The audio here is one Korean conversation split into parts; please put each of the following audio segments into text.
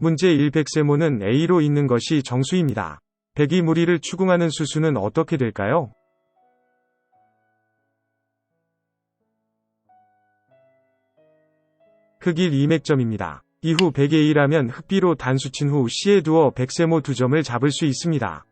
문제 1 백세모는 A로 있는 것이 정수입니다. 백이 무리를 추궁하는 수수는 어떻게 될까요? 흑일 2맥점입니다. 이후 100의 1하면 흑비로 단수친 후 C에 두어 백세모 두 점을 잡을 수 있습니다.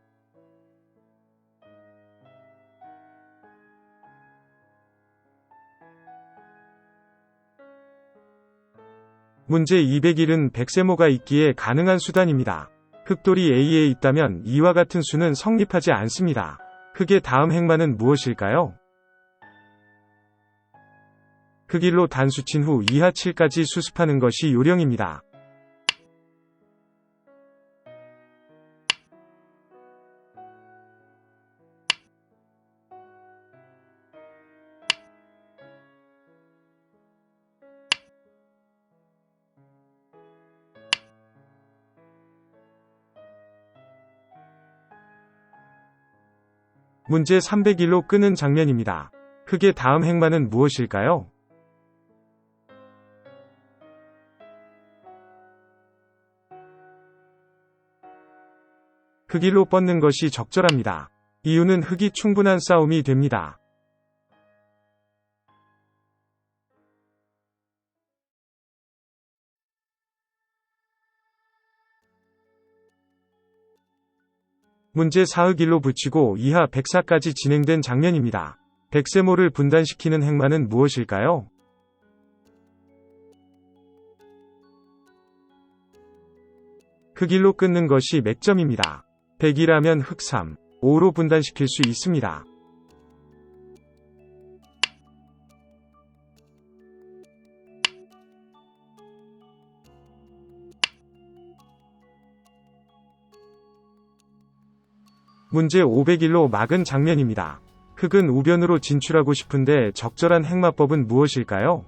문제 201은 백세모가 있기에 가능한 수단입니다. 흑돌이 A에 있다면 이와 같은 수는 성립하지 않습니다. 흑의 다음 행만은 무엇일까요? 흑일로 단수친 후 이하 7까지 수습하는 것이 요령입니다. 문제 301로 끄는 장면입니다. 흑의 다음 행만은 무엇일까요? 흑일로 뻗는 것이 적절합니다. 이유는 흑이 충분한 싸움이 됩니다. 문제 4흑일로 붙이고 이하 104까지 진행된 장면입니다. 백세모를 분단시키는 행만은 무엇일까요? 흑일로 끊는 것이 맥점입니다. 100이라면 흑 3, 5로 분단시킬 수 있습니다. 문제 501로 막은 장면입니다. 흑은 우변으로 진출하고 싶은데 적절한 행마법은 무엇일까요?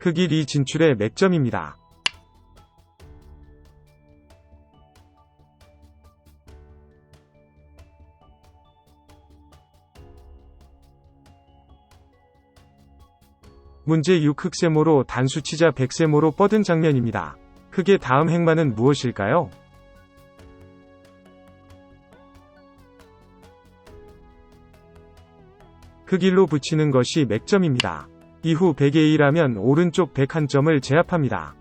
흑일 이 진출의 맥점입니다. 문제 6 흑세모로 단수치자 백세모로 뻗은 장면입니다. 흑의 다음 행만은 무엇일까요? 흑일로 붙이는 것이 맥점입니다. 이후 100의 1하면 오른쪽 101점을 제압합니다.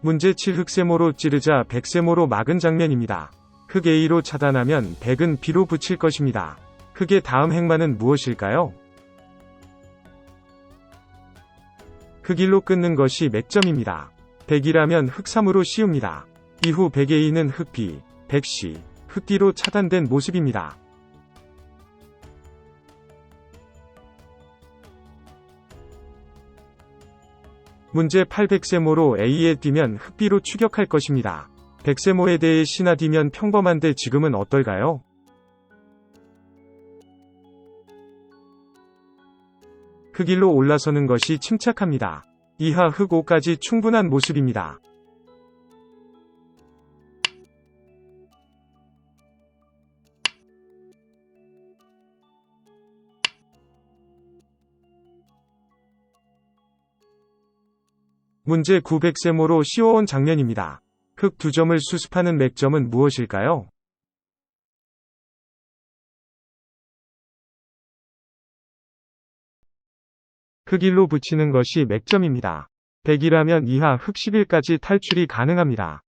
문제 7 흑세모로 찌르자 백세모로 막은 장면입니다. 흑 A로 차단하면 100은 B로 붙일 것입니다. 흑의 다음 행만은 무엇일까요? 흑일로 끊는 것이 맥점입니다. 100이라면 흑3으로 씌웁니다. 이후 100의 2는 흑B, 100C, 흑D로 차단된 모습입니다. 문제 800세모로 A에 뛰면 흑B로 추격할 것입니다. 백세모에 대해 신하 D면 평범한데 지금은 어떨까요? 흑일로 올라서는 것이 침착합니다. 이하 흑 5까지 충분한 모습입니다. 문제 900세모로 씌워온 장면입니다. 흑두 점을 수습하는 맥점은 무엇일까요? 흑일로 붙이는 것이 맥점입니다. 100이라면 이하 흑 11까지 탈출이 가능합니다.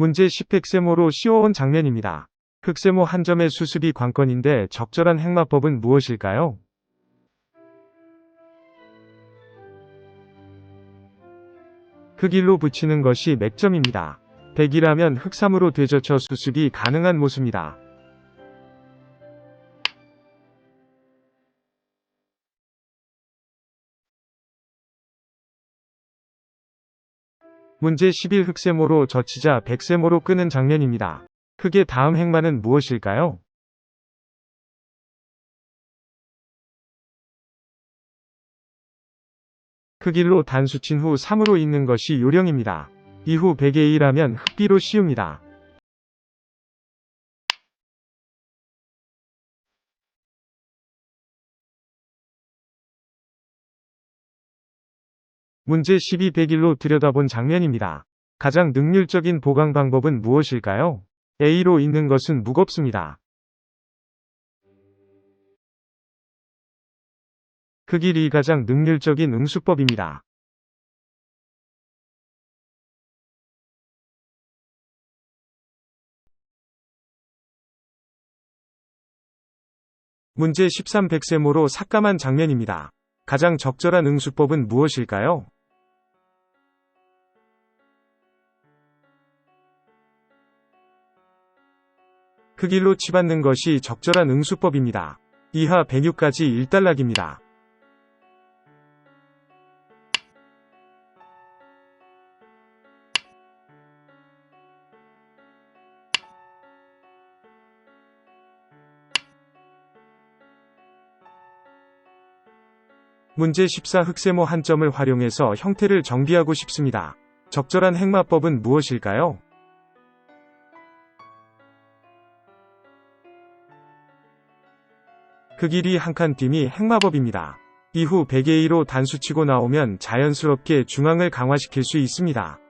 문제 10흑세모로 씌워온 장면입니다. 흑세모 한 점의 수습이 관건인데 적절한 행마법은 무엇일까요? 흑일로 붙이는 것이 맥점입니다. 100이라면 흑3으로 되젖혀 수습이 가능한 모습입니다. 문제 11 흑세모로 젖히자 백세모로 끄는 장면입니다. 흑의 다음 행마는 무엇일까요? 흑일로 단수 친 후 3으로 읽는 것이 요령입니다. 이후 100의 1하면 흑비로 씌웁니다. 문제 12 100일로 들여다본 장면입니다. 가장 능률적인 보강 방법은 무엇일까요? A로 읽는 것은 무겁습니다. 흑일이 가장 능률적인 응수법입니다. 문제 13 백세모로 삭감한 장면입니다. 가장 적절한 응수법은 무엇일까요? 흑일로 치받는 것이 적절한 응수법입니다. 이하 106까지 일단락입니다. 문제 14 흑세모 한 점을 활용해서 형태를 정비하고 싶습니다. 적절한 행마법은 무엇일까요? 흑일이 한칸 띄이 행마법입니다. 이후 100의 2로 단수치고 나오면 자연스럽게 중앙을 강화시킬 수 있습니다.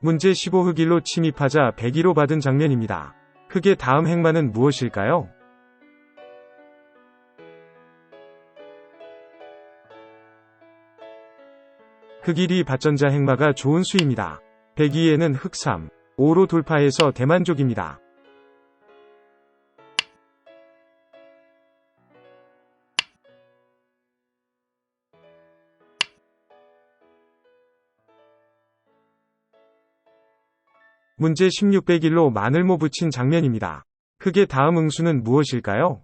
문제 15 흑일로 침입하자 102로 받은 장면입니다. 흑의 다음 행마는 무엇일까요? 흑일이 받전자 행마가 좋은 수입니다. 102에는 흑3, 5로 돌파해서 대만족입니다. 문제 1601로 마늘모 붙인 장면입니다. 흑의 다음 응수는 무엇일까요?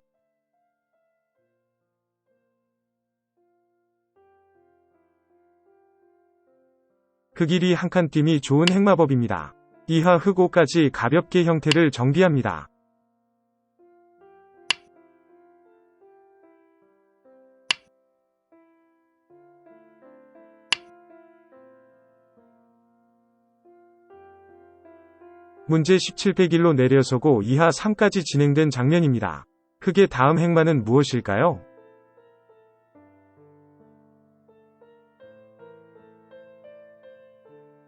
흑일이 한칸 띄이 좋은 행마법입니다. 이하 흑오까지 가볍게 형태를 정비합니다. 문제 1701로 내려서고 이하 3까지 진행된 장면입니다. 흑의 다음 행마는 무엇일까요?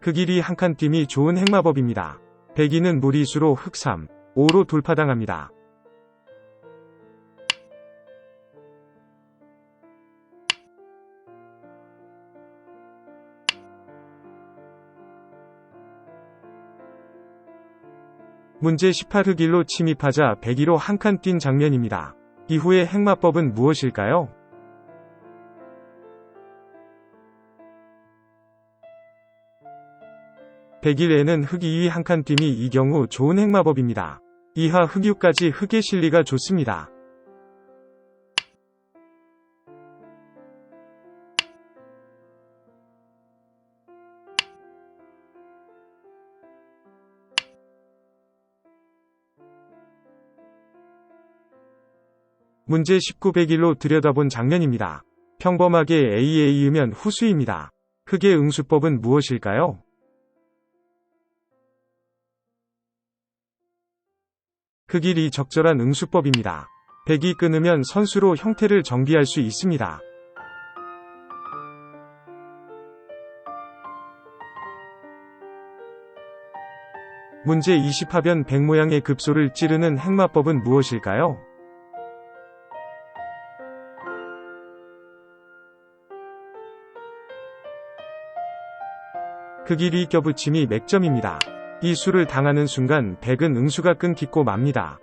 흑일이 한칸 띄이 좋은 행마법입니다. 백이는 무리수로 흑3, 5로 돌파당합니다. 문제 18흑일로 침입하자 102로 한 칸 뛴 장면입니다. 이후의 행마법은 무엇일까요? 백일에는 흑이 한칸 띄이 이 경우 좋은 행마법입니다. 이하 흑유까지 흑의 실리가 좋습니다. 문제 1901로 들여다본 장면입니다. 평범하게 A에 이으면 후수입니다. 흑의 응수법은 무엇일까요? 흑일이 적절한 응수법입니다. 백이 끊으면 선수로 형태를 정비할 수 있습니다. 문제 20하변 백 모양의 급소를 찌르는 행마법은 무엇일까요? 흑일이 껴붙임이 맥점입니다. 이 수를 당하는 순간 백은 응수가 끊기고 맙니다.